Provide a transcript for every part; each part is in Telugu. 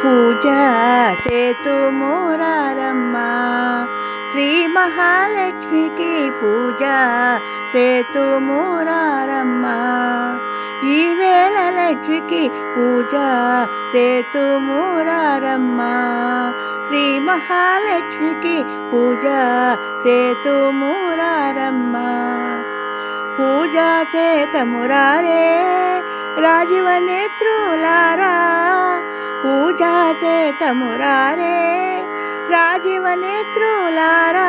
పూజ సేతు మోరారమ్మ శ్రీ మహాలక్ష్మికి పూజ సేతు మోరారమ్మ ఈ వేళ లక్ష్మికి పూజ సేతు మోరారమ్మ శ్రీ మహాలక్ష్మికి పూజ సేతు మోరారమ్మ పూజా సేతమురారే రాజీవ నేత్రులారా పూజా సేతమురారే రాజీవ నేత్రులారా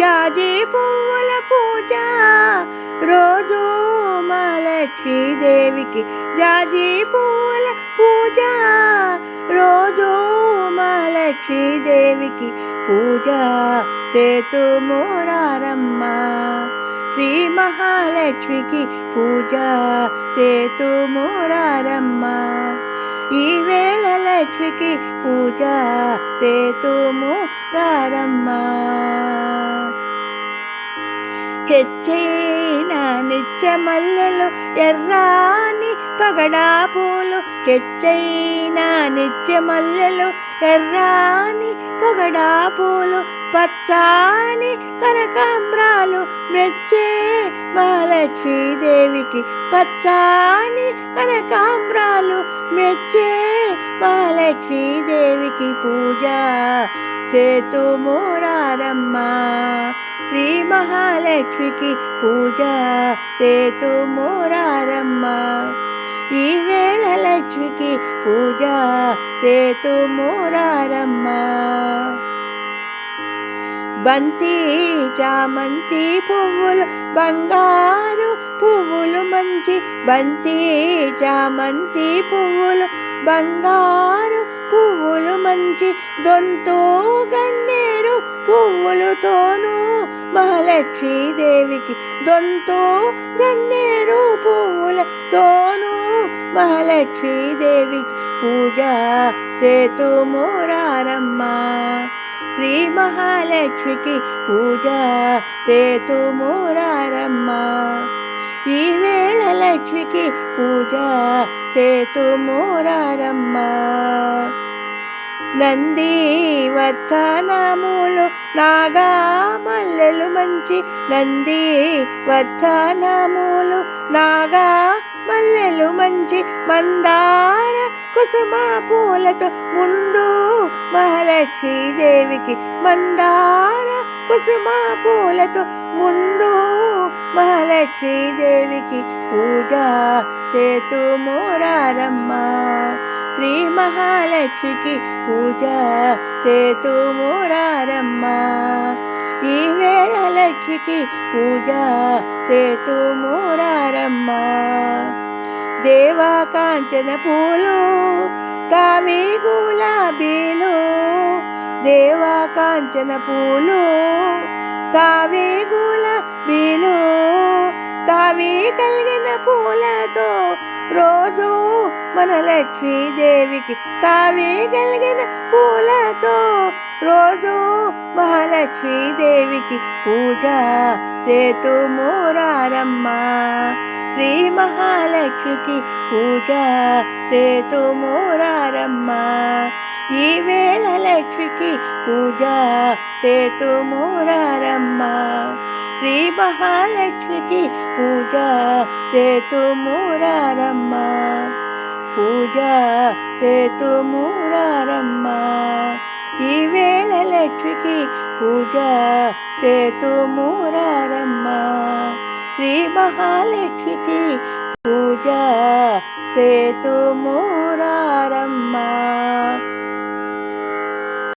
జాజీ పువ్వుల పూజ రోజూ లక్ష్మీదేవికి జాజి పూల పూజ. రోజు మా లక్ష్మీదేవికి పూజ. సేతు మోరారమ్మ శ్రీ మహాలక్ష్మికి పూజ. సేతు మోరారమ్మ ఈ వేళ లక్ష్మికి పూజ. సేతు మోరారమ్మ. హెచ్చే నిత్య మల్లెలు ఎర్రాని పగడా పూలు హెచ్చైన నిత్య మల్లెలు ఎర్రాని పొగడా పూలు పచ్చాని కనకాంబ్రాలు మెచ్చే మహాలక్ష్మీదేవికి పచ్చాని కనకాంబ్రాలు మెచ్చే మహాలక్ష్మీదేవికి పూజ. సేతు మురారమ్మ శ్రీ మహాలక్ష్మికి పూజ. సేతు మురారమ్మ ఈ వేళ లక్ష్మికి పూజ. సేతు మురారమ్మ. బంతి చామంతి పువ్వులు బంగారు పువ్వులు మంచి బంతి చామంతి పువ్వులు బంగారు పువ్వు మంచి దొంతు గన్నేరు పువ్వులతోనూ మహాలక్ష్మీదేవికి దొంతు గన్నేరు పువ్వులతోనూ మహాలక్ష్మీదేవికి పూజ సేతు మోరారమ్మ. శ్రీ మహాలక్ష్మికి పూజ సేతు మోరారమ్మ. ఈ వేళ లక్ష్మికి పూజ సేతు మోరారమ్మ. నంది వర్ధనములు నాగా మల్లెలు మంచి నంది వర్ధనములు నాగా మల్లెలు మంచి మందార కుసుమ పూలతో ముందు మహాలక్ష్మీదేవికి మందార కుసుమ పూలతో ముందు మహాలక్ష్మీదేవికి పూజ సేతు మోరారమ్మ. శ్రీ మహాలక్ష్మికి పూజ సేతు మోరారమ్మ. ఈ వేళ లక్ష్మికి పూజ సేతు మోరారమ్మ. దేవా కాంచన పూలు తావి గులాబీలు. దేవా కాంచన పూలు తావి గులాబీలు. తావి కలిగిన పూలతో రోజు మన లక్ష్మీదేవికి తావి కలిగిన పూలతో రోజు మహాలక్ష్మీదేవికి పూజ సేతు మోరారమ్మ శ్రీ మహాలక్ష్మికి పూజ సేతు మూరారమ్మ. ఈ వేళ లక్ష్మికి పూజ సేతు మూరారమ్మ. శ్రీ మహాలక్ష్మికి పూజ సేతు మూరారమ్మ. పూజ సేతు మూరారమ్మ. వేళ లక్ష్మికి పూజ సేతు మోరారమ్మ. శ్రీ మహాలక్ష్మికి పూజ సేతు మోరారమ్మ.